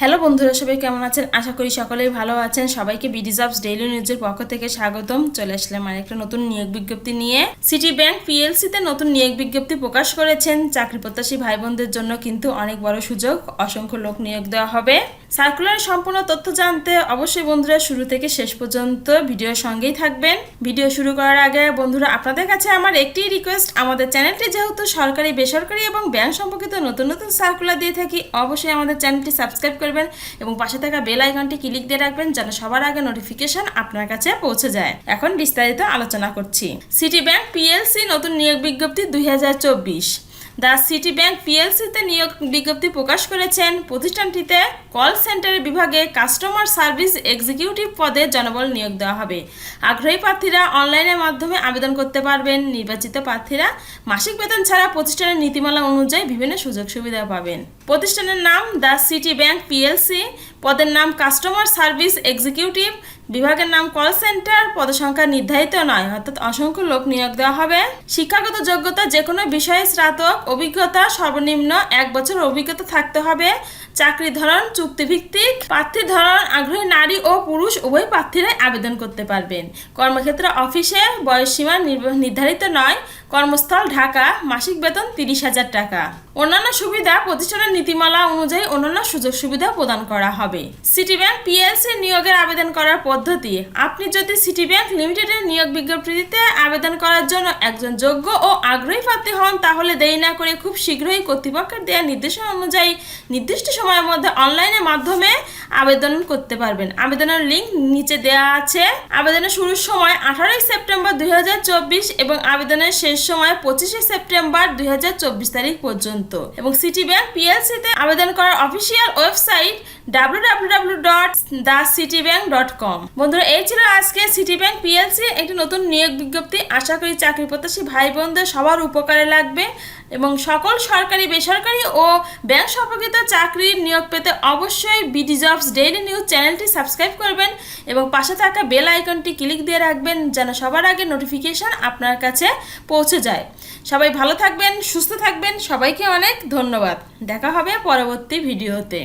Hello বন্ধুরা, সবাই কেমন আছেন? আশা করি সকলেই ভালো আছেন। সবাইকে বিডিজবস ডেইলি নিউজের পক্ষ থেকে স্বাগতম। চলে আসলাম আর একটা নতুন নিয়োগ বিজ্ঞপ্তি নিয়ে। সিটি ব্যাংক পিএলসিতে নতুন নিয়োগ বিজ্ঞপ্তি প্রকাশ করেছেন। চাকরি প্রত্যাশী ভাই বোনদের জন্য কিন্তু অনেক বড় সুযোগ। অসংখ্য লোক নিয়োগ দেওয়া হবে। সার্কুলার সম্পূর্ণ তথ্য জানতে অবশ্যই বন্ধুরা শুরু থেকে শেষ পর্যন্ত ভিডিওর সঙ্গেই থাকবেন। ভিডিও শুরু করার আগে বন্ধুরা, আপনাদের কাছে আমার একটি রিকোয়েস্ট আমাদের চ্যানেলটি যেহেতু সরকারি, বেসরকারি এবং ব্যাংক সম্পর্কিত নতুন নতুন সার্কুলার দিয়ে থাকি, অবশ্যই আমাদের চ্যানেলটি সাবস্ক্রাইব করবেন এবং পাশে থাকা বেল আইকনটি ক্লিক দিয়ে রাখবেন যেন সবার আগে নোটিফিকেশন আপনার কাছে পৌঁছে যায়। এখন বিস্তারিত আলোচনা করছি। সিটি ব্যাংক পিএলসি নতুন নিয়োগ বিজ্ঞপ্তি দুই হাজার চব্বিশ। দ্য সিটি ব্যাংক পিএলসিতে নিয়োগ বিজ্ঞপ্তি প্রকাশ করেছেন। প্রতিষ্ঠানটিতে কল সেন্টারের বিভাগে কাস্টমার সার্ভিস এক্সিকিউটিভ পদে জনবল নিয়োগ দেওয়া হবে। আগ্রহী প্রার্থীরা অনলাইনের মাধ্যমে আবেদন করতে পারবেন। নির্বাচিত প্রার্থীরা মাসিক বেতন ছাড়া প্রতিষ্ঠানের নীতিমালা অনুযায়ী বিভিন্ন সুযোগ সুবিধা পাবেন। প্রতিষ্ঠানের নাম দ্য সিটি ব্যাংক পিএলসি। পদের নাম কাস্টমার সার্ভিস এক্সিকিউটিভ। বিভাগের নাম কল সেন্টার। পদসংখ্যা নির্ধারিত নয়, অর্থাৎ অসংখ্য লোক নিয়োগ দেওয়া হবে। শিক্ষাগত যোগ্যতা যে কোনো বিষয়ে স্নাতক অভিজ্ঞতা সর্বনিম্ন এক বছর অভিজ্ঞতা থাকতে হবে। চাকরি ধরন, চুক্তিভিত্তিক প্রার্থীর ধরন, আগ্রহী নারী ও পুরুষ উভয় প্রার্থীরাই আবেদন করতে পারবেন। কর্মক্ষেত্রে অফিসে বয়সসীমা নির্ব- নির্ধারিত নয়। কর্মস্থল ঢাকা, মাসিক বেতন তিরিশ হাজার টাকা। অন্যান্য সুবিধা, প্রতিষ্ঠানের নীতিমালা অনুযায়ী অন্যান্য সুযোগ সুবিধা প্রদান করা হবে। সিটি ব্যাংক পিএলসি নিয়োগের আবেদন করার পদ্ধতি। আপনি যদি সিটি ব্যাংক লিমিটেডের নিয়োগ বিজ্ঞপ্তিতে আবেদন করার জন্য একজন যোগ্য ও আগ্রহী প্রার্থী হন, তাহলে দেরি না করে খুব শীঘ্রই কর্তৃপক্ষের দেওয়া নির্দেশনা অনুযায়ী নির্দিষ্ট সময়ের মধ্যে অনলাইনের মাধ্যমে আবেদন করতে পারবেন। আবেদনের লিঙ্ক নিচে দেওয়া আছে। আবেদনের শুরুর সময় আঠারোই সেপ্টেম্বর দুই হাজার চব্বিশ এবং আবেদনের শেষ সময় পঁচিশে সেপ্টেম্বর দুই হাজার চব্বিশ তারিখ পর্যন্ত। এবং সিটি ব্যাংক পিএলসিতে আবেদন করার অফিসিয়াল ওয়েবসাইট www.thecitibank.com বন্ধুরা, এই ছিল আজকে সিটি ব্যাংক পিএলসি একটি নতুন নিয়োগ বিজ্ঞপ্তি। আশা করি চাকরি প্রত্যাশী ভাই বোনদের সবার উপকারে লাগবে এবং সকল সরকারি, বেসরকারি ও ব্যাংক সম্পর্কিত চাকরির নিয়োগ পেতে অবশ্যই বিডি জবস ডেইলি নিউজ চ্যানেলটি সাবস্ক্রাইব করবেন এবং পাশে থাকা বেল আইকনটি ক্লিক দিয়ে রাখবেন যেন সবার আগে নোটিফিকেশন আপনার কাছে পৌঁছে যায়। সবাই ভালো থাকবেন, সুস্থ থাকবেন। সবাইকে অনেক ধন্যবাদ। দেখা হবে পরবর্তী ভিডিওতে।